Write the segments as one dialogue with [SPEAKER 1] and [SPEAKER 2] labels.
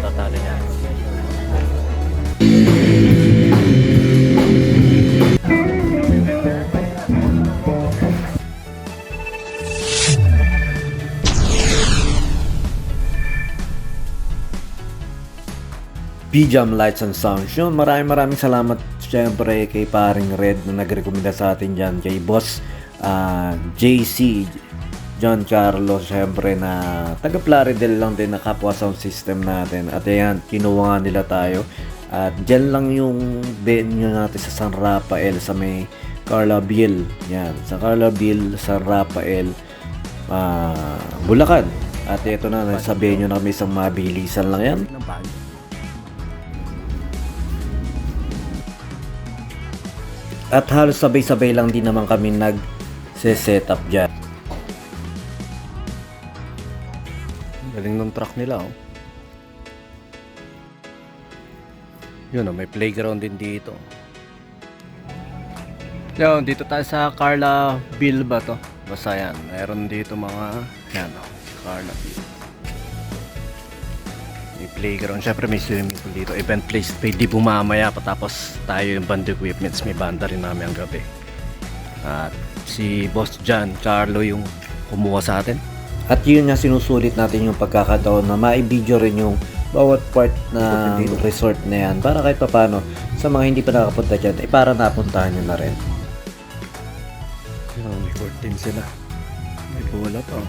[SPEAKER 1] matatalo niya.
[SPEAKER 2] Bijam Lights and Sounds. Yun, maraming maraming salamat syempre kay paring Red na nagrekomenda sa atin dyan. Kay Boss ah, JC John Carlos syempre na taga Plaridel lang din na kapwa sound system natin. At ayan, kinuha nila tayo. At dyan lang yung venue natin sa San Rafael sa may Carla Bill. Yan, sa Carla Bill, San Rafael, ah, Bulacan. At ito na, nasa venue na kami isang mabilisan lang yan. At halos sabay-sabay lang din naman kami nag-set up dyan.
[SPEAKER 1] Galing ng truck nila oh. Yun oh, may playground din dito. Yun, dito tayo sa Carla Bill ba to? Basta yan, meron dito mga, yan oh, Carla Bill. May playground, syempre may swimming pool dito. Event place, pwede bumamaya patapos tayo yung band equipments, may banda rin namin ang gabi. At si Boss John, Carlo yung kumuha sa atin.
[SPEAKER 2] At yun nga sinusulit natin yung pagkakataon na ma-video rin yung bawat part ng resort na yan para kahit papano sa mga hindi pa nakapunta dyan ay para napuntahan nyo na rin.
[SPEAKER 1] Yun, may 14 sila. May bola pa.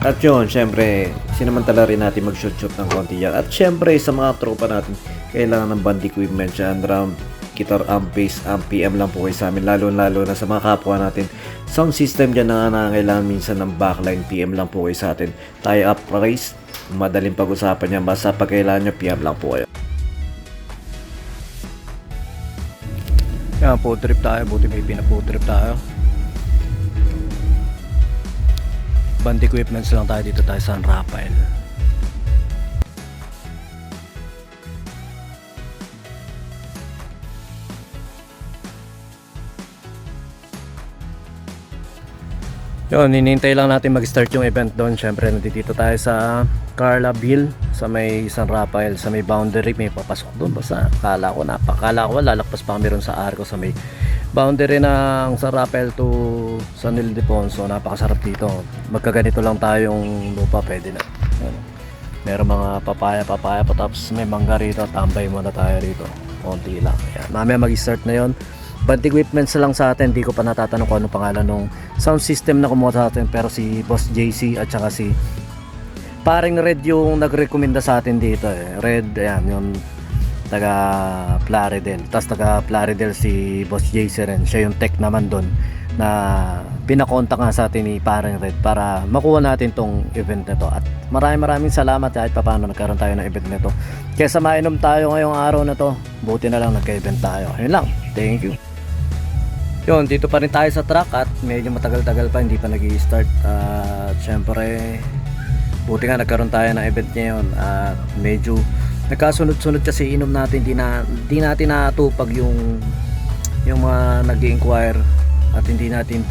[SPEAKER 2] At yun, syempre, sinamantala rin natin mag-shoot-shoot ng konti yan. At syempre, sa mga tropa natin, kailangan ng band equipment siya, drum, guitar, amp, bass, amp, PM lang po kayo sa amin. Lalo-lalo na sa mga kapwa natin. Sound system dyan na nangangailangan minsan ng backline, PM lang po kayo sa atin. Tie up price, madaling pag-usapan yan. Basta pag kailangan nyo, PM lang po kayo.
[SPEAKER 1] Yan, food trip tayo. Buti may pina-food trip tayo. Band equipments lang tayo dito tayo sa San Rafael. Yun, hinihintay lang natin mag-start yung event doon. Siyempre, nandito tayo sa Carla Bill, sa may San Rafael, sa may boundary. May papasok doon. Basta, kala ko, napakala ko, lalakpas pa kami ron sa Arco, sa may boundary ng San Rafael to San Ildefonso. Napakasarap dito. Magkaganito lang tayong lupa, pwede na. Yan. Meron mga papaya, papaya pa tapos may mangga rito. Tambay muna tayo rito. Konti lang. Yan. Mamaya mag-start na yon Band equipments lang sa atin. Di ko pa natatanong kung ano pangalan ng sound system na kumuha sa atin. Pero si Boss JC at saka si paring Red yung nagrekomenda sa atin dito eh. Red, ayan, yung taga Plaridel. Tapos taga Plaridel si Boss JC rin. Siya yung tech naman doon na pinakontak nga sa atin ni paring Red para makuha natin tong event na to. At maraming maraming salamat kahit pa paano nagkaroon tayo ng event na to. Kesa mainom tayo ngayong araw na to, buti na lang nagka-event tayo. Yun lang. Thank you. Yun, dito pa rin tayo sa track at medyo matagal-tagal pa, hindi pa nag start At syempre, buti nga nagkaroon tayo ng event ngayon at medyo nagkasunod-sunod kasi inom natin, di, na, di natin natupag yung yung mga nag inquire at hindi natin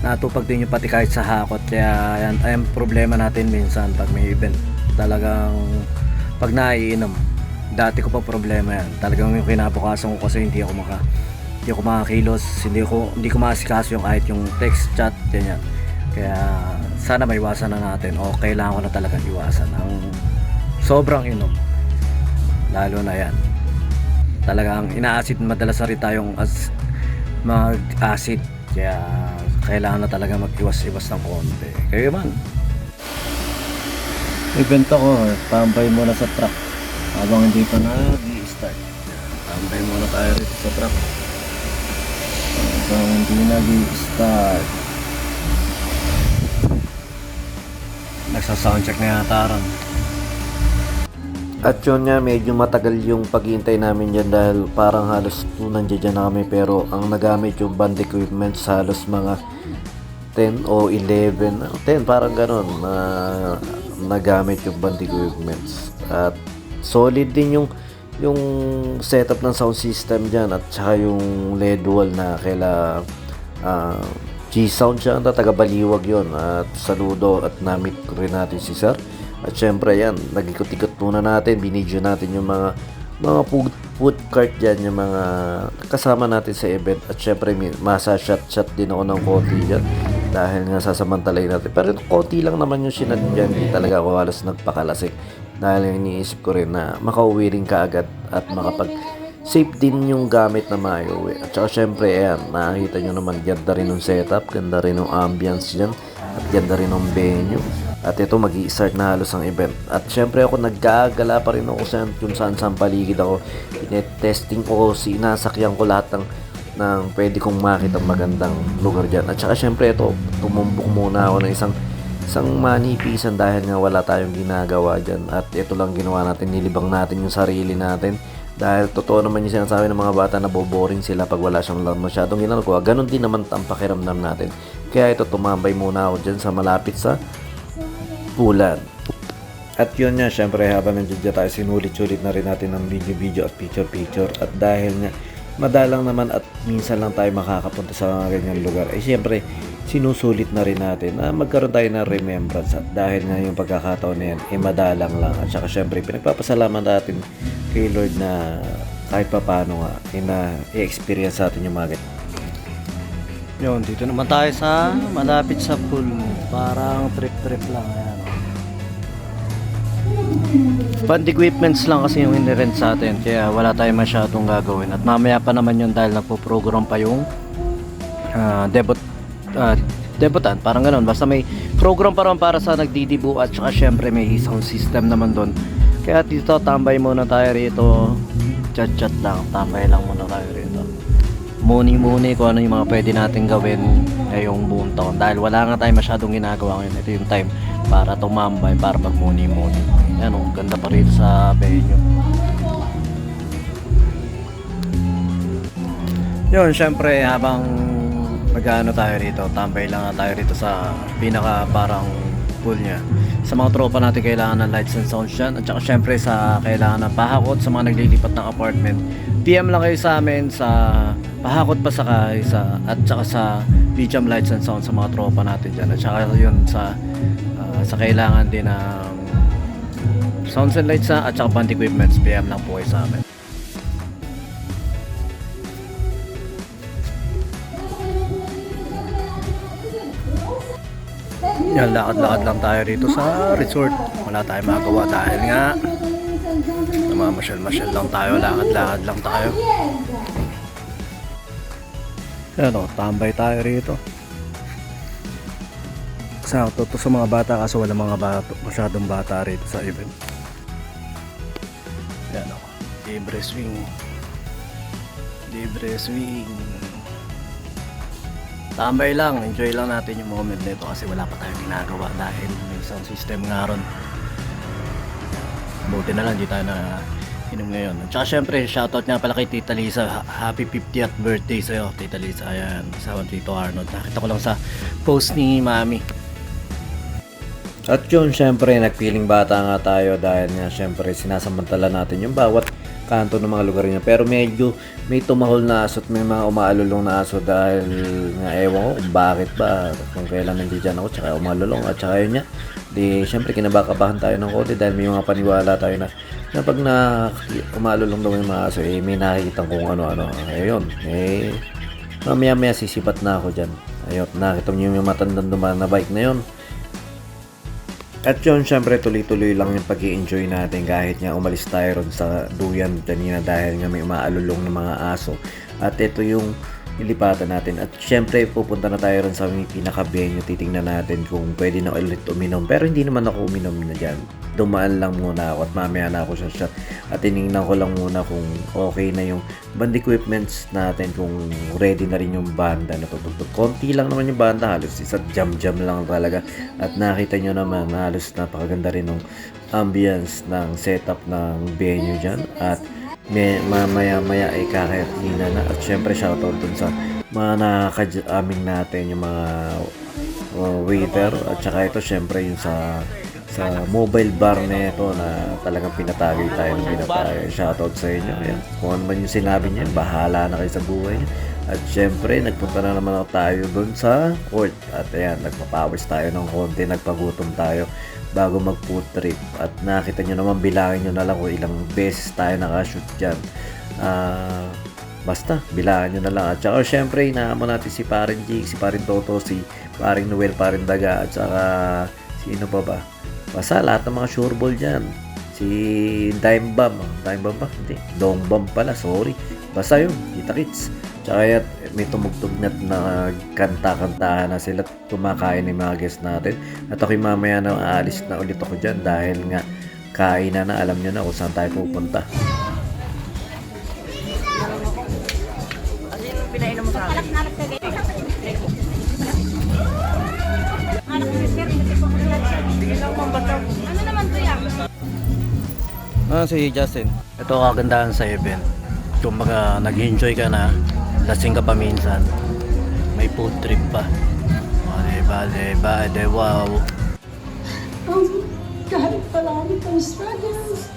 [SPEAKER 1] natupag din yung pati kahit sa hakot. Kaya yan ay ang problema natin minsan pag may event. Talagang pag naiinom dati ko pa problema yan. Talagang yung kinabukasan ko kasi hindi ako maka hindi ako makakilos hindi ko hindi ko maasikaso yung kahit yung text chat ganyan. Kaya sana maiwasan na natin o kailangan ko na talaga iwasan ang sobrang inom. Lalo na yan. Talagang ina-acid madalas na rin tayong as mag-acid. Kaya kailangan na talaga mag-iwas-iwas ng konti. Kayo man. Event ako tambay muna sa truck. Habang hindi pa nag-i-start. Tambay muna tayo rito sa truck habang hindi nag-i-start nagsa-soundcheck na yata ron
[SPEAKER 2] At yun nga, medyo matagal yung paghihintay namin dyan dahil parang halos nandiyan dyan na kami. Pero ang nagamit yung band equipment sa halos mga 10 o 11, 10 parang ganon na nagamit yung band equipments. At solid din yung yung setup ng sound system dyan at saka yung LED wall na kaila ah, G-Sound siya, ang taga Baliwag yon at saludo at namit rin natin si Sir. At syempre yan, nag-ikot-ikot muna natin, binidyo natin yung mga mga food, food cart dyan, yung mga kasama natin sa event. At syempre, masa shot-shot din ako ng konti dyan dahil nga sasamantalay natin. Pero konti lang naman yung sinad dyan, hindi talaga ako halos nagpakalasik. Dahil iniisip ko rin na makauwi rin kaagad at makapag safe din yung gamit na maiuwi. At saka syempre, ayan, nakikita nyo naman, ganda rin yung setup, ganda rin yung ambience dyan, at ganda rin yung venue. At ito, mag start na halos ang event. At syempre ako, naggagala pa rin ako sa kung saan saan paligid ako. Testing ko, sinasakyan ko lahat ng ng pwede kong makita magandang lugar dyan. At saka syempre ito, tumumbok muna ako ng isang isang manipisan dahil nga wala tayong ginagawa dyan. At ito lang ginawa natin, nilibang natin yung sarili natin. Dahil totoo naman yung sinasabi ng mga bata na boboring sila pag wala siyang lang masyadong ginagawa. Ganon din naman ang pakiramdam natin. Kaya ito, tumambay muna ako dyan sa malapit sa pulan. At yun nga, syempre habang nandiyan tayo, sinulit-sulit na rin natin ng video-video at picture-picture. At dahil nga, madalang naman at minsan lang tayo makakapunta sa mga ganyan lugar. Eh syempre, sinusulit na rin natin na magkaroon tayo ng remembrance. At dahil nga yung pagkakataon na yan, eh madalang lang. At saka syempre, pinagpapasalamat natin kay Lord na kahit pa paano nga, eh, na i-experience natin yung mga ganyan.
[SPEAKER 1] Yun, dito naman tayo sa malapit sa pool. Parang trip-trip lang. Ayan. Band equipments lang kasi yung inirent sa atin. Kaya wala tayong masyadong gagawin. At mamaya pa naman yun dahil nagpo-program pa yung ah, debut ah, debutant. Parang ganun. Basta may program pa rin para sa nagdidibu at saka syempre may sound system naman doon. Kaya dito tambay muna tayo rito. Chat-chat lang. Tambay lang muna tayo rito muni-muni kung ano yung mga pwede natin gawin ngayong buong taon. Dahil wala nga tayo masyadong ginagawa ngayon. Ito yung time para tumambay, para magmuni-muni. Yan, oh, ganda pa rito sa venue. Yun, syempre habang magano tayo rito, tambay lang tayo rito sa pinaka parang pool niya. Sa mga tropa natin kailangan ng lights and sounds dyan. At saka syempre sa kailangan ng pahakot sa mga naglilipat ng apartment. PM lang kayo sa amin sa pahakot pa sa sa at saka sa BGM lights and sounds sa mga tropa natin dyan. At saka yun sa sa kailangan din ng sounds and lights at saka band equipments PM lang po kayo sa amin. Yan, lakad-lakad lang tayo rito sa resort. Wala tayong magawa dahil nga namamasyal-masyal lang tayo, lakad-lakad lang tayo. Yan o, tambay tayo rito. Sakto to sa mga bata kaso wala mga bata, masyadong bata rito sa event. Yan o, libre swing. Libre swing. Tambay lang, enjoy lang natin yung moment nito kasi wala pa tayong ginagawa dahil may sound system nga ron. Buti na lang, di tayo na inom ngayon. At saka syempre, shoutout nga pala kay Tita Lisa. Ha- Happy 50th birthday sa'yo, Tita Lisa. Ayan, sa Tito Arnold. Nakita ko lang sa post ni Mami.
[SPEAKER 2] At yun, syempre, nagpiling bata nga tayo dahil nga, syempre, sinasamantala natin yung bawat kanto ng mga lugar niya. Pero medyo may tumahol na aso at may mga umaalulong na aso dahil nga ewan ko bakit ba, kung kailan nandiyan ako, tsaka umalulong at tsaka yun nga. Di, syempre, kinabakabahan tayo ng konti dahil may mga paniwala tayo na na pag na umalulong daw yung mga aso, eh, may nakikita kung ano-ano. Ayun, eh, mamaya-maya sisipat na ako dyan. Ayun, nakita niyo yung matandang dumaan na bike na yun. At yun, syempre tuloy-tuloy lang yung pag enjoy natin kahit nga umalis tayo ron sa duyan kanina dahil nga may umaalulong ng mga aso. At ito yung ilipatan natin. At syempre pupunta na tayo ron sa may pinaka-venue. Titingnan natin kung pwede na ulit uminom. Pero hindi naman ako uminom na dyan. Dumaan lang muna ako at mamaya na ako sa shot. At tinignan ko lang muna kung okay na yung band equipments natin kung ready na rin yung banda na tutugtog. Konti lang naman yung banda, halos isa jam-jam lang talaga. At nakita nyo naman, halos napakaganda rin ng ambience ng setup ng venue dyan. At may, mamaya maya ay kakatina na. At syempre shoutout dun sa mga nakaka-aming natin yung mga uh, waiter. At saka ito syempre yung sa sa mobile bar na ito na talagang pinatagay tayo ng pinatagay. Shoutout sa inyo. Ayan. Kung ano man yung sinabi niya, bahala na kayo sa buhay niyo. At syempre, nagpunta na naman ako tayo doon sa court. At ayan, nagpapawis tayo ng konti, nagpagutom tayo bago mag food trip. At nakita nyo naman, bilangin nyo na lang kung ilang beses tayo nakashoot dyan. Ah... Basta, bilangin nyo na lang. At saka, syempre, inaamo natin si Parin G, si Parin Toto, si Parin Noel, Parin Daga, at saka, sino pa ba? Basta, lahat ng mga sure ball dyan. Si Dime Bomb. Dime Bomb ba? Hindi. Dong Bomb pala, sorry. Basta yun, kita kits. Tsaka yan, may tumugtog na, kanta-kantahan na sila kumakain ng mga guests natin. At ako'y mamaya na aalis na ulit ako dyan dahil nga kain na na, alam nyo na kung saan tayo pupunta.
[SPEAKER 3] Ano naman to yan?
[SPEAKER 1] Ah, si Justin. Ito kagandahan sa event. Kung mga nag-enjoy ka na, lasing ka pa minsan, may food trip pa. Diba, diba, de wow.
[SPEAKER 4] Um, kahit palagi kang struggles,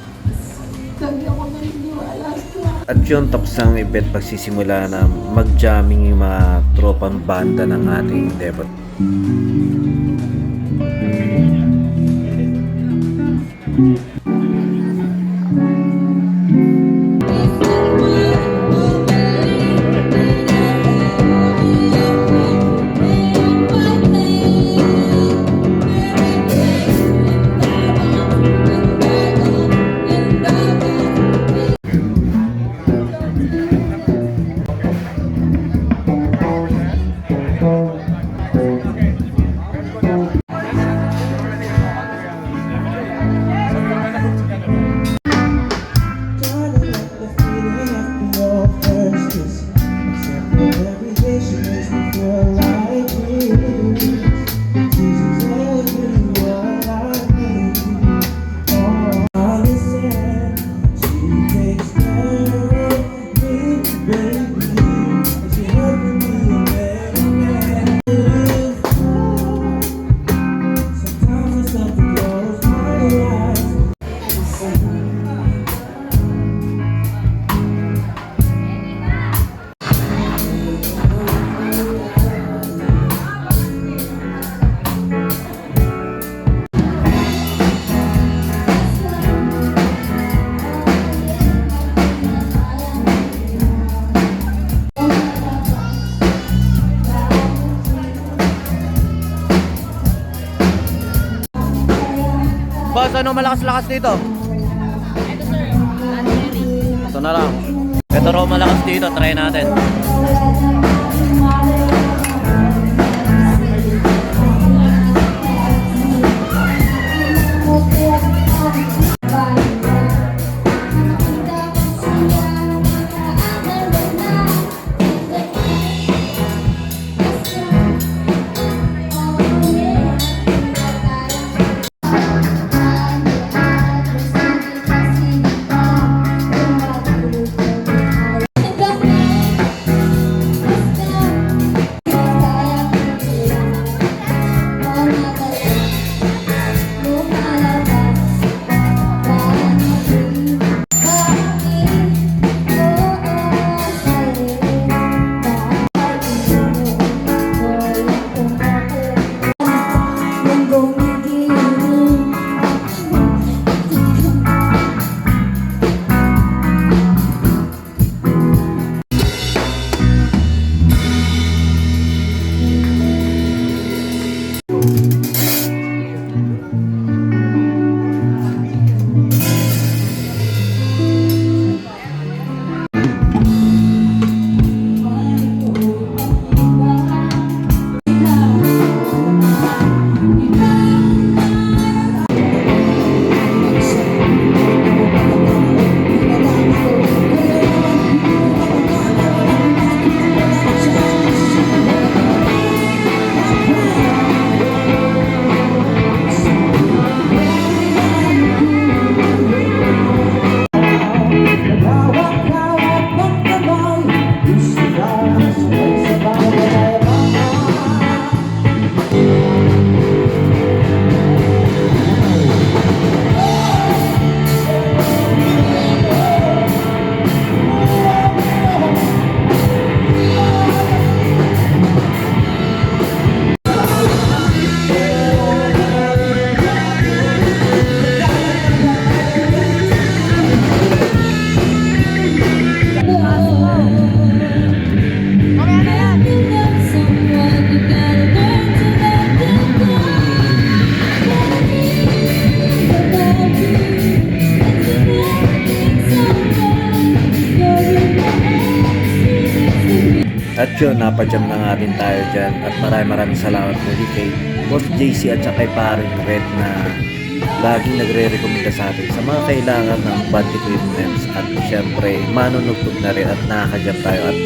[SPEAKER 4] lagi ako naniniwala sa
[SPEAKER 2] At yun, tapos ang event pagsisimula na mag-jamming yung mga tropang banda ng ating debut.
[SPEAKER 1] Boss, ano malakas-lakas dito?
[SPEAKER 3] Ito sir, Cherry.
[SPEAKER 1] Ito na lang. Ito raw malakas dito, try natin.
[SPEAKER 2] Yun, napadyam na nga din tayo dyan. At maraming maraming salamat muli kay Boss JC at saka kay Paring Red na laging nagre-recommenda sa atin sa mga kailangan ng band equipments. At syempre manunugtog na rin at nakakadyam tayo. At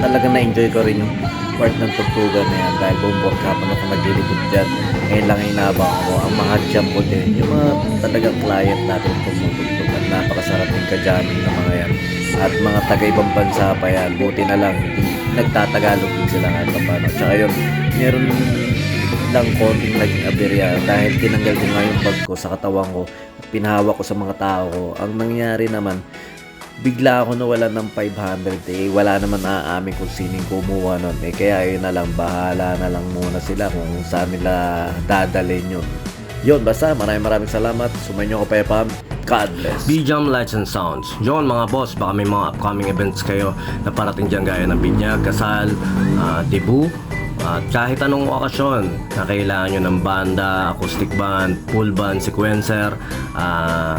[SPEAKER 2] talagang na-enjoy ko rin yung part ng tugtugan na yan. Dahil buong workhapan ako naglilibot dyan. Ngayon lang inabang ako ang mga jam ko din. Yung mga talagang client natin tumutugtog. At napakasarap yung kajamming ng mga yan at mga taga-ibang bansa pa yan buti na lang nagtatagalog din sila kahit pa paano tsaka yun meron lang konting naging aberya dahil tinanggal ko nga yung bag ko sa katawan ko at pinahawak ko sa mga tao ko. Ang nangyari naman, bigla ako nawala ng 500 eh wala naman aamin kung sining kumuha nun. Eh kaya yun na lang bahala na lang muna sila kung saan nila dadalhin yun. Yun basta maraming maraming salamat. Sumayin nyo ko pa Pam God bless
[SPEAKER 1] BJAM Lights and Sounds. Yun mga boss, baka may mga upcoming events kayo na parating dyan gaya ng binyag, kasal, ah, debut, at kahit anong okasyon na kailangan nyo ng banda, acoustic band, full band, sequencer, ah,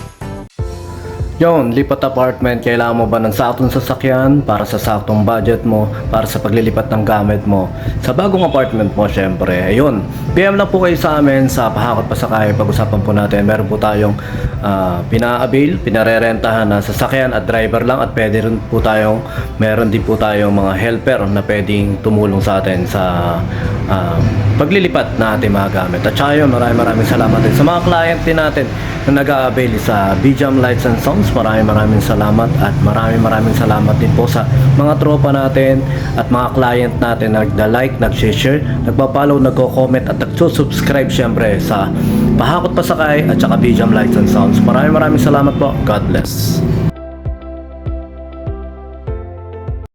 [SPEAKER 1] Yon, lipat apartment, kailangan mo ba ng saktong sasakyan para sa saktong budget mo, para sa paglilipat ng gamit mo? Sa bagong apartment mo, syempre, ayun. PM lang po kayo sa amin sa Pahakot Pasakay. Pag-usapan po natin, meron po tayong ah, pina-avail, pinarerentahan na sasakyan at driver lang at pwede rin po tayong, meron din po tayong mga helper na pwedeng tumulong sa atin sa ah, paglilipat na ating mga gamit. At saka maraming maraming salamat din sa mga client din natin na nag-a-avail sa BJAM Lights and Sounds. Maraming maraming salamat at maraming maraming salamat din po sa mga tropa natin at mga client natin na nagda-like, nag-share, nagpa-follow, nagko-comment at nagsusubscribe syempre sa Pahakot Pasakay at saka BJAM Lights and Sounds. Maraming maraming salamat po. God bless.